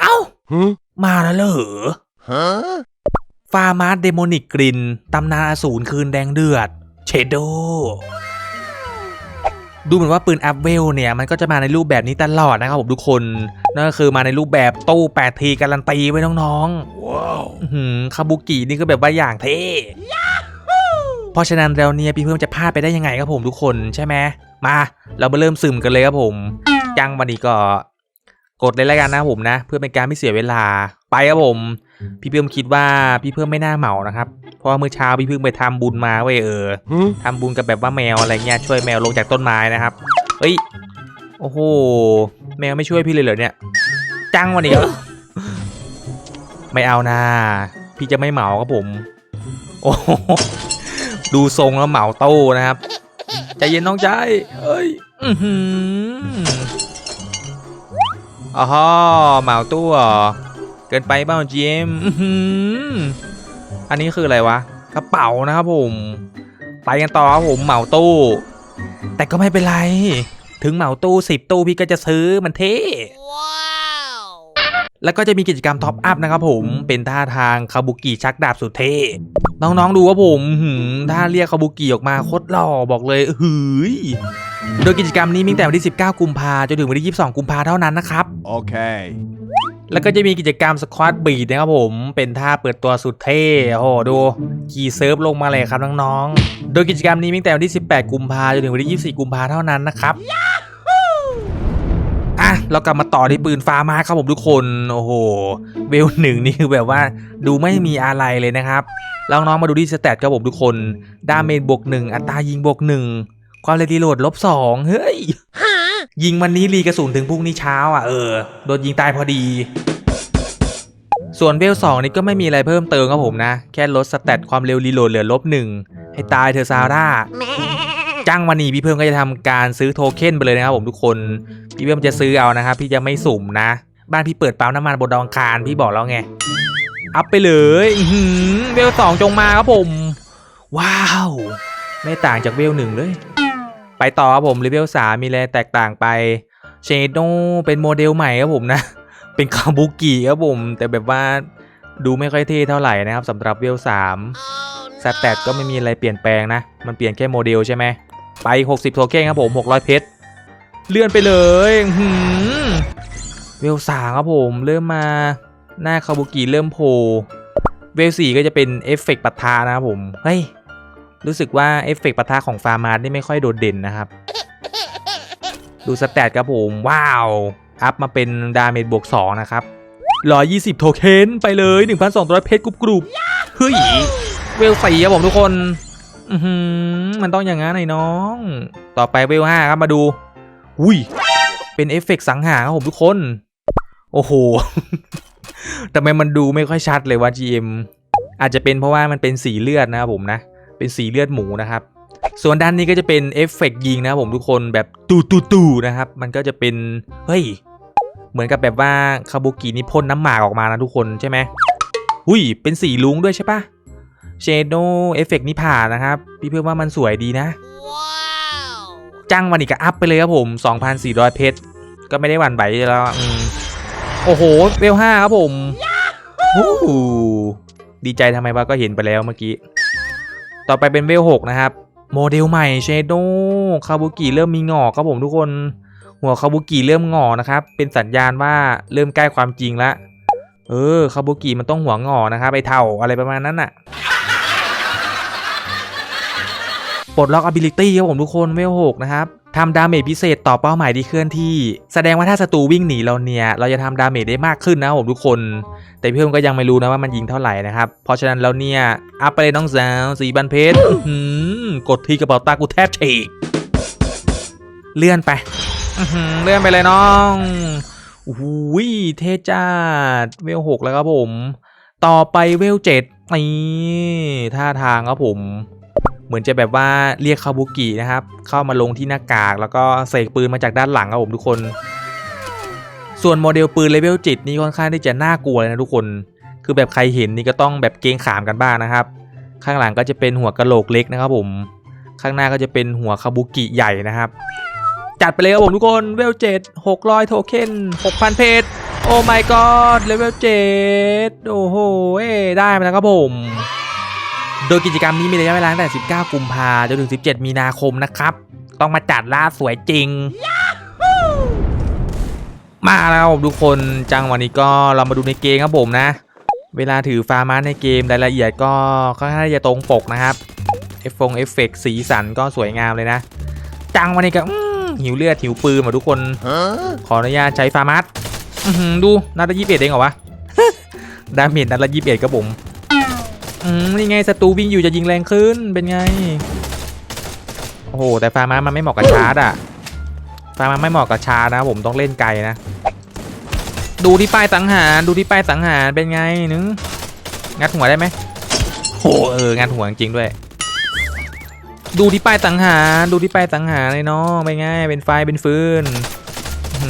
เอ้า Huh? มาแล้วเหรอ Huh? ฟาร์มาสเดโมนิกกรินตำนานอสูรคืนแดงเดือด เชโด ดูเหมือนว่าปืนอัพเวลเนี่ย มันก็จะมาในรูปแบบนี้ตลอดนะครับผมทุกคน นั่นก็คือมาในรูปแบบตู้8ทีการันตีไว้น้องๆ Wow. อื้อหือคาบุกินี่ก็แบบว่าอย่างเท่เพราะฉะนั้นแล้วเนี่ยพี่เพิ่มจะพลาดไปได้ยังไงครับผมทุกคนใช่ไหมมา เรามาเริ่มซึมกันเลยครับผม จังวันนี้ก็ กดเลยแล้วกันนะผมนะ เพื่อเป็นการไม่เสียเวลาไปครับผม พี่เพิ่มคิดว่าพี่เพิ่มไม่น่าเหมานะครับ เพราะว่าเมื่อเช้าพี่เพิ่งไปทำบุญมาเว้ยเออ Huh? ทำบุญกับแบบว่าแมวอะไรเงี้ยช่วยแมวลงจากต้นไม้นะครับเฮ้ยโอ้โหแมวไม่ช่วยพี่เลยเหรอเนี่ยจังวันนี้ไม่เอานะพี่จะไม่เหมาครับผม โอ้โหดูทรงแล้วเหมาโต้นะครับใจเย็นน้องใจเอ้ย อื อ๋อเหมาตู้เหรอ เกินไปเปล่าเจมอันนี้คืออะไรวะ กระเป๋านะครับผม ไปกันต่อครับผมเหมาตู้ แต่ก็ไม่เป็นไร ถึงเหมาตู้สิบตู้พี่ก็จะซื้อมันเท่ แล้วก็จะมีกิจกรรมท็อปอัพนะครับผมเป็นท่าทางคาบุกิชักดาบสุดเท่น้องๆดูว่าผมหืมถ้าเรียกคาบุกิออกมาโคตรหล่อบอกเลยหืยโดยกิจกรรมนี้มีตั้งแต่วันที่ 19 กุมภาจนถึงวันที่ 22 กุมภาเท่านั้นนะครับ Okay. แล้วก็จะมีกิจกรรมสควอตบีดนะครับผม เป็นท่าเปิดตัวสุดเท่โอ้โหดูขี่เซิร์ฟลงมาเลยครับน้องๆ โดยกิจกรรมนี้มีตั้งแต่วันที่ 18 กุมภาจนถึงวันที่ 24 กุมภาเท่านั้นนะครับ อะเรากลับมาต่อที่ปืนฟ้ามาครับผมทุกคน โอ้โห เวลหนึ่งนี่คือแบบว่าดูไม่มีอะไรเลยนะครับแล้วน้องๆมาดูที่สแตทครับผมทุกคน ดาเมจบวกหนึ่งอัตรายิงบวกหนึ่งความเร็วรีโหลดลบสองเฮ้ย ยิงวันนี้รีกระสุนถึงพรุ่งนี้เช้าอะเออ โดนยิงตายพอดี ส่วนเวลสองนี่ก็ไม่มีอะไรเพิ่มเติมครับผมนะ แค่ลดสแตทความเร็วรีโหลดเหลือลบหนึ่งให้ตายเธอะซาร่าจ้างวันนี้พี่เพิ่มก็จะทำการซื้อโทเค็นไปเลยนะครับผมทุกคน พี่เพิ่มจะซื้อเอานะครับพี่จะไม่สุ่มนะ บ้านพี่เปิดปั๊มน้ำมันบนดองคารพี่บอกแล้วไง อัพไปเลยอืเวลสองจงมาครับผม ว้าว ไม่ต่างจากเวลหนึ่งเลย ไปต่อครับผมเลเวลสามมีอะไรแตกต่างไปเชโดเป็นโมเดลใหม่ครับผมนะ เป็นคาบุกิครับผม แต่แบบว่าดูไม่ค่อยเท่เท่าไหร่นะครับสำหรับเวลสามสแตทก็ไม่มีอะไรเปลี่ยนแปลงนะ มันเปลี่ยนแค่โมเดลใช่ไหมไป 60 โทเค็นครับผม 600 เพชร เลื่อนไปเลยหือเวลสามครับผมเริ่มมาหน้าคาบุกิเริ่มโผล่เวลสี่ก็จะเป็นเอฟเฟกต์ปะทะนะครับผมเฮ้ยรู้สึกว่าเอฟเฟกต์ปะทะของฟาร์มาร์นี่ไม่ค่อยโดดเด่นนะครับ ดูสแตทครับผมว้าว อัพมาเป็นดาเมจบวก2นะครับ120โทเค็นไปเลย 1,200 เพชรกรุบกรุบเฮ้ยเวลสี่ครับผมทุกคนอืมันต้องอย่างนั้นไอ้น้อง ต่อไปเวลห้าครับมาดู อุ้ย เป็นเอฟเฟกต์สังหารครับผมทุกคน โอ้โหทำไมมันดูไม่ค่อยชัดเลยวะ GM อาจจะเป็นเพราะว่ามันเป็นสีเลือดนะครับผมนะ เป็นสีเลือดหมูนะครับ ส่วนด้านนี้ก็จะเป็นเอฟเฟกต์ยิงนะครับผมทุกคนแบบตูตูตูนะครับ มันก็จะเป็น เฮ้ย เหมือนกับแบบว่าคาบุกินี่พ่นน้ำหมากออกมานะทุกคนใช่ไหมอุ้ย เป็นสีลุงด้วยใช่ปะเชโดเอฟเฟกนี่ผ่านนะครับ พี่เพื่อนว่ามันสวยดีนะ Wow! จ้างวันอีกก็อัพไปเลยครับผม 2,400 เพชร ก็ไม่ได้หวั่นไหวแล้วอืมโอ้โหเวล5ครับผมโอ้โหดีใจทำไมวะก็เห็นไปแล้วเมื่อกี้ ต่อไปเป็นเวล6นะครับ โมเดลใหม่เชโดคาบุกิเริ่มมีหงอกครับผมทุกคน หัวคาบุกิเริ่มงอนะครับ เป็นสัญญาณว่าเริ่มใกล้ความจริงละ เออคาบุกิมันต้องหัวงอนะครับไอเท่าอะไรประมาณนั้นน่ะ ปลดล็อก ability ครับผมทุกคนเวลหกนะครับทำดาเมจพิเศษต่อเป้าหมายที่เคลื่อนที่ แสดงว่าถ้าศัตรูวิ่งหนีเราเนี่ยเราจะทำดาเมจได้มากขึ้นนะครับผมทุกคน แต่เพิ่มก็ยังไม่รู้นะว่ามันยิงเท่าไหร่นะครับเพราะฉะนั้นแล้วเนี่ยอัพไปเลยน้องสาวสีบันเพชรกดทีกระเป๋าตากูแทบฉีกเลื่อนไปเลื่อนไปเลยน้องโอ้โหเทจัดเวลหกแล้วครับผม ต่อไปเวลเจ็ดนี่ท่าทางครับผม เหมือนจะแบบว่าเรียกคาบุกินะครับ เข้ามาลงที่หน้ากาก แล้วก็เสกปืนมาจากด้านหลังครับผมทุกคน ส่วนโมเดลปืนเลเวลจิตนี่ค่อนข้างที่จะน่ากลัวเลยนะทุกคน คือแบบใครเห็นนี่ก็ต้องแบบเกรงขามกันบ้างนะครับ ข้างหลังก็จะเป็นหัวกะโหลกเล็กนะครับผม ข้างหน้าก็จะเป็นหัวคาบุกิใหญ่นะครับ จัดไปเลยครับผมทุกคนเวลเจ็ดหกร้อยโทเค็นหกพันเพชรโอ้ my god เลเวล7โอ้โห เอ้ได้มาแล้วครับผม โดยกิจกรรมนี้มีระยะเวลาตั้งแต่ 19 กุมภาจนถึง 17 มีนาคมนะครับ ต้องมาจัดล่าสวยจริง มาแล้วครับทุกคนจังวันนี้ก็เรามาดูในเกมครับผมนะ เวลาถือฟาร์มาในเกมรายละเอียดก็ค่อนข้างที่จะตรงปกนะครับเอฟฟงเอฟเฟกสีสันก็สวยงามเลยนะ จังวันนี้ก็อื้อหิวเลือดหิวปืนมาทุกคน ขออนุญาตใช้ฟาร์มัสอื้อหือดูนัดละยี่สิบเอ็ดเองเหรอวะดาเมจนัดละยี่สิบเอ็ดครับผม อืมนี่ไงศัตรูวิ่งอยู่จะยิงแรงขึ้นเป็นไง โอ้โห แต่ฟาร์มามันไม่เหมาะกับชาร์จอะฟาร์มาไม่เหมาะกับชาร์นะ ผมต้องเล่นไกลนะ ดูที่ป้ายสังหารดูที่ป้ายสังหารเป็นไงนึงงัดหัวได้ไหมโหเอองัดหัวจริงด้วย ดูที่ป้ายสังหารดูที่ป้ายสังหารเลยเนาะเป็นไงเป็นไฟเป็นฟืน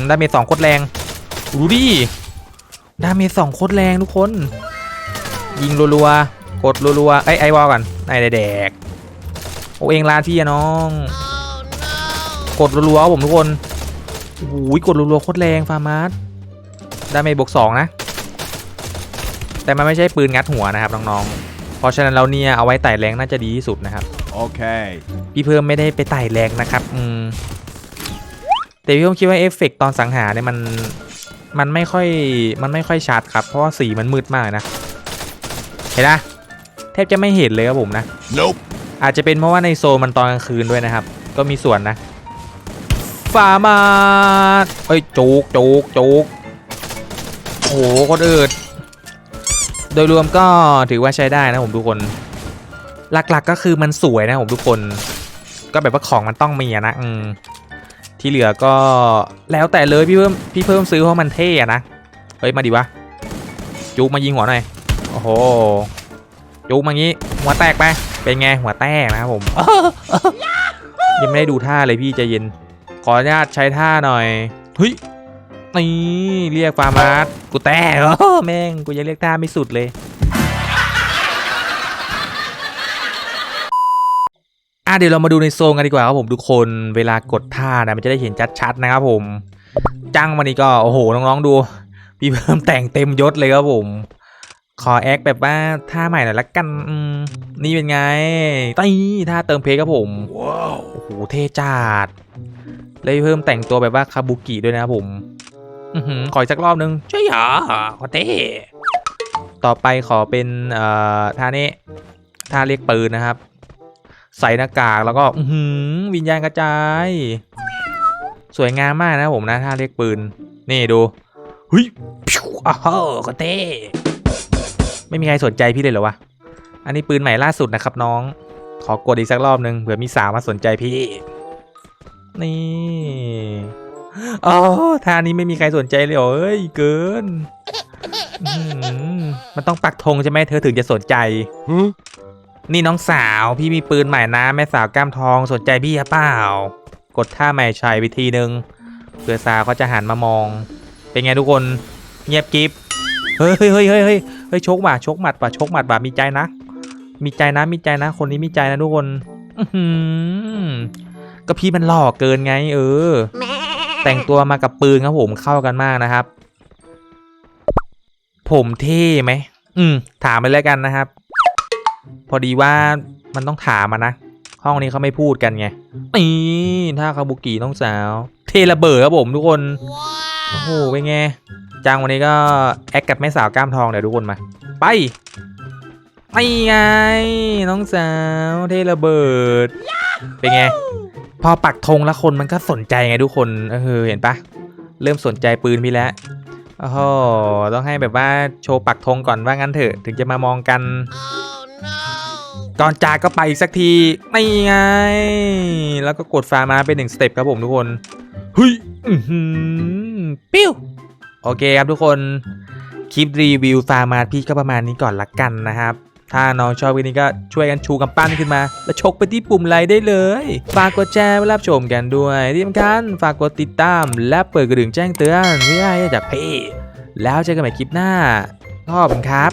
ดาเมจสองโคตรแรงดูดิดาเมจสองโคตรแรงทุกคน ยิงรัวๆ กดรัวๆไอ้ยไอวอลก่อนไอ้แดกๆโอเองลาพี่อะน้อง Oh กดรัวๆครับผมทุกคนโอ้โหกดรัวๆโคตรแรงฟาร์มาสดาเมจบวกสองนะ แต่มันไม่ใช่ปืนงัดหัวนะครับน้องๆเพราะฉะนั้นเราเนี่ยเอาไว้ไต่แรงน่าจะดีที่สุดนะครับ Okay. พี่เพิ่มไม่ได้ไปไต่แรงนะครับอืมแต่พี่เพิ่มคิดว่าเอฟเฟกต์ตอนสังหารเนี่ยมันมันไม่ค่อยมันไม่ค่อยชัดครับเพราะว่าสีมันมืดมากนะเห็นนะ แทบจะไม่เห็นเลยครับผมนะ Nope. อาจจะเป็นเพราะว่าในโซนมันตอนกลางคืนด้วยนะครับ ก็มีส่วนนะฟามาดเอ้ยโจกโจกโจกโอ้โหคนอื่นโดยรวมก็ถือว่าใช้ได้นะผมทุกคน หลักๆก็คือมันสวยนะผมทุกคน ก็แบบว่าของมันต้องมีอะนะอืมที่เหลือก็แล้วแต่เลยพี่เพิ่มพี่เพิ่มซื้อเพราะมันเท่อะนะเฮ้ยมาดิวะจุกมายิงหัวหน่อยโอ้โห จุกมางี้ หัวแตกไป เป็นไงหัวแตกนะครับผม ยังไม่ได้ดูท่าเลยพี่ใจเย็น ขออนุญาตใช้ท่าหน่อยเฮ้ยนี่เรียกฟาร์มาสกูแตกแม่งกูยังเรียกท่าไม่สุดเลยอะเดี๋ยวเรามาดูในโซนกันดีกว่าครับผมทุกคนเวลากดท่านะมันจะได้เห็นชัดๆนะครับผมจังวันนี้ก็โอ้โหน้องๆดู พี่เพิ่มแต่งเต็มยศเลยครับผม ขอแอคแบบว่าท่าใหม่หน่อยละกันอืมนี่เป็นไงตีท่าเติมเพชรครับผม Whoa. โอ้โหเท่จัดเลยเพิ่มแต่งตัวแบบว่าคาบุกิด้วยนะครับผมอือหือขออีกสักรอบนึงใช่เหรอขอเท่ต่อไปขอเป็นเอ่อท่านี้ท่าเรียกปืนนะครับ ใส่หน้ากากแล้วก็อือหือวิญญาณกระจาย สวยงามมากนะครับผมนะท่าเรียกปืน นี่ดูเฮ้ยพิวอ้าวขอเท่ ไม่มีใครสนใจพี่เลยเหรอวะ อันนี้ปืนใหม่ล่าสุดนะครับน้อง ขอกดอีกสักรอบหนึ่งเผื่อมีสาวมาสนใจพี่ นี่อ๋อท่านี้ไม่มีใครสนใจเลยเหรอเอ้ยเกินอื้อหือมันต้องปักธงใช่ไหมเธอถึงจะสนใจ Huh? นี่น้องสาวพี่มีปืนใหม่นะแม่สาวกล้ามทองสนใจพี่หรือเปล่า กดท่าใหม่ชัยวิธีหนึ่งเผื่อสาวเขาจะหันมามอง เป็นไงทุกคน เงียบกิฟ เฮ้ยเฮ้ยเฮ้ยเฮ้ยเฮ้ยเฮ้ยชกว่ะชกหมัดว่ะชกหมัดว่ะมีใจนะ มีใจนะมีใจนะ คนนี้มีใจนะทุกคนก็พี่มันหล่อเกินไง เออ แต่งตัวมากับปืนครับผมเข้ากันมากนะครับ ผมเท่ไหมอืม ถามไปแล้วกันนะครับ พอดีว่ามันต้องถามมานะห้องนี้เขาไม่พูดกันไงนี่ถ้าคาบุกิน้องสาว เทระเบิดครับผมทุกคน โอ้โหเป็นไง จังวันนี้ก็แอคกับแม่สาวกล้ามทองเดี๋ยวทุกคนมาไปไปไงน้องสาวเทระเบิด เป็นไง พอปักธงแล้วคนมันก็สนใจไงทุกคนเออเห็นปะเริ่มสนใจปืนพี่แล้วโอ้โหต้องให้แบบว่าโชว์ปักธงก่อนว่างั้นเถอะถึงจะมามองกัน Oh no. ก่อนจากก็ไปอีกสักทีไม่ไง แล้วก็กดฟาร์มาเป็นหนึ่งสเต็ปครับผมทุกคนเฮ้ยอื้อหือปิ้ว โอเคครับทุกคนคลิปรีวิวฟาร์มาพี่ก็ประมาณนี้ก่อนละกันนะครับ ถ้าน้องชอบวิดีโอนี้ก็ช่วยกันชูกำปั้นขึ้นมา แล้วชกไปที่ปุ่มไลค์ได้เลย ฝากกดแชร์ไว้รับชมกันด้วยที่สำคัญฝากกดติดตาม และเปิดกระดิ่งแจ้งเตือนเพื่อให้จากพี่แล้วเจอกันใหม่คลิปหน้าขอบคุณครับ